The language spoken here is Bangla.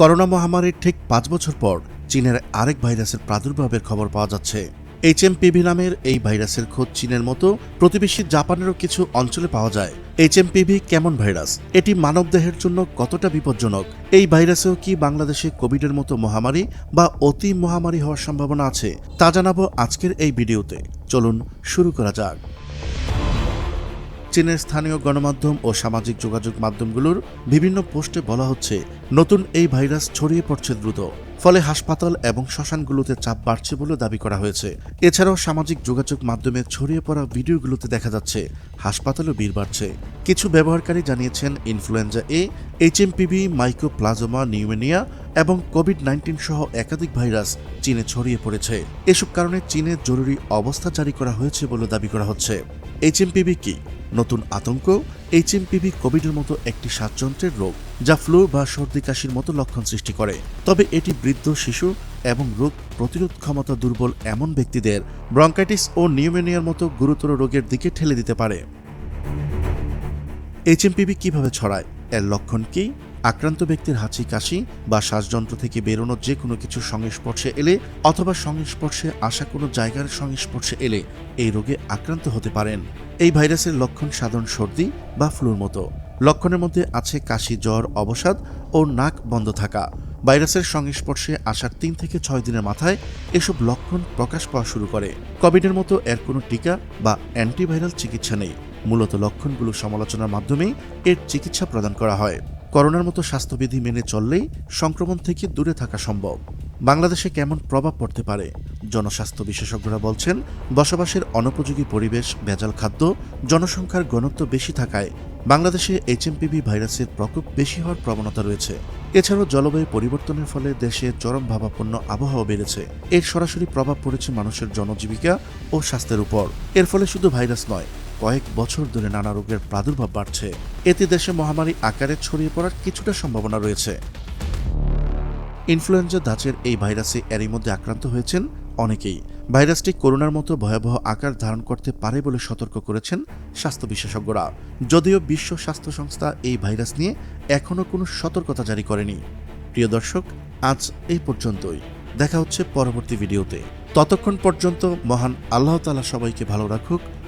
করোনা মহামারীর ঠিক পাঁচ বছর পর চীনের আরেক ভাইরাসের প্রাদুর্ভাবের খবর পাওয়া যাচ্ছে। এইচএমপিভি নামের এই ভাইরাসের খোঁজ চীনের মতো প্রতিবেশী জাপানেরও কিছু অঞ্চলে পাওয়া যায়। এইচএমপিভি কেমন ভাইরাস? এটি মানবদেহের জন্য কতটা বিপজ্জনক? এই ভাইরাসেও কি বাংলাদেশে কোভিডের মতো মহামারী বা অতি মহামারী হওয়ার সম্ভাবনা আছে, তা জানাব আজকের এই ভিডিওতে। চলুন শুরু করা যাক। চীনের স্থানীয় গণমাধ্যম ও সামাজিক যোগাযোগ মাধ্যমগুলোর বিভিন্ন পোস্টে বলা হচ্ছে, নতুন এই ভাইরাস ছড়িয়ে পড়ছে দ্রুত, ফলে হাসপাতাল এবং শ্মশানগুলোতে চাপ বাড়ছে বলে দাবি করা হয়েছে। এছাড়াও সামাজিক যোগাযোগ মাধ্যমে ছড়িয়ে পড়া ভিডিওগুলোতে দেখা যাচ্ছে, হাসপাতালও ভিড় বাড়ছে। কিছু ব্যবহারকারী জানিয়েছেন, influenza A H M HMPV mycoplasma pneumonia এবং কোভিড নাইন্টিন সহ একাধিক ভাইরাস চীনে ছড়িয়ে পড়েছে। এসব কারণে চীনে জরুরি অবস্থা জারি করা হয়েছে বলে দাবি করা হচ্ছে। এইচ এম এইচএমপিভি কি? নতুন আতঙ্ক এইচএমপিভি কোভিডের মতো একটি স্বাচ্যন্ত্রের রোগ, যা ফ্লু বা সর্দি কাশির মতো লক্ষণ সৃষ্টি করে। তবে এটি বৃদ্ধ, শিশু এবং রোগ প্রতিরোধ ক্ষমতা দুর্বল এমন ব্যক্তিদের ব্রঙ্কাইটিস ও নিউমোনিয়ার মতো গুরুতর রোগের দিকে ঠেলে দিতে পারে। এইচএমপিভি কীভাবে ছড়ায়? এর লক্ষণ কি? আক্রান্ত ব্যক্তির হাঁচি, কাশি বা শ্বাসযন্ত্র থেকে বেরোনো যে কোনো কিছুর সংস্পর্শে এলে অথবা সংস্পর্শে আসা কোনো জায়গার সংস্পর্শে এলে এই রোগে আক্রান্ত হতে পারেন। এই ভাইরাসের লক্ষণ সাধারণ সর্দি বা ফ্লুর মতো। লক্ষণের মধ্যে আছে কাশি, জ্বর, অবসাদ ও নাক বন্ধ থাকা। ভাইরাসের সংস্পর্শে আসার তিন থেকে ছয় দিনের মাথায় এসব লক্ষণ প্রকাশ পাওয়া শুরু করে। কোভিডের মতো এর কোনো টিকা বা অ্যান্টিভাইরাল চিকিৎসা নেই। মূলত লক্ষণগুলো সমালোচনার মাধ্যমেই এর চিকিৎসা প্রদান করা হয়। করোনার মতো স্বাস্থ্যবিধি মেনে চললেই সংক্রমণ থেকে দূরে থাকা সম্ভব। বাংলাদেশে কেমন প্রভাব পড়তে পারে? জনস্বাস্থ্য বিশেষজ্ঞরা বলছেন, বসবাসের অনুপযোগী পরিবেশ, ভেজাল খাদ্য, জনসংখ্যার ঘনত্ব বেশি থাকায় বাংলাদেশে এইচএমপিভি ভাইরাসের প্রকোপ বেশি হওয়ার প্রবণতা রয়েছে। এছাড়াও জলবায়ু পরিবর্তনের ফলে দেশে চরম ভাবাপন্ন আবহাওয়া বেড়েছে। এর সরাসরি প্রভাব পড়েছে মানুষের জনজীবিকা ও স্বাস্থ্যের উপর। এর ফলে শুধু ভাইরাস নয় কয়েক বছর ধরে নানা রোগের প্রাদুর্ভাব বাড়ছে। এতে দেশে মহামারী আকারে ছড়িয়ে পড়ার কিছুটা সম্ভাবনা রয়েছে। ইনফ্লুয়েঞ্জা দাঁচের এই ভাইরাসে এরই মধ্যে আক্রান্ত হয়েছেন অনেকেই। ভাইরাসটি করোনার মতো ভয়াবহ আকার ধারণ করতে পারে বলে সতর্ক করেছেন স্বাস্থ্য বিশেষজ্ঞরা। যদিও বিশ্ব স্বাস্থ্য সংস্থা এই ভাইরাস নিয়ে এখনও কোনো সতর্কতা জারি করেনি। প্রিয় দর্শক, আজ এই পর্যন্তই। দেখা হচ্ছে পরবর্তী ভিডিওতে। ততক্ষণ পর্যন্ত মহান আল্লাহ তালা সবাইকে ভালো রাখুক।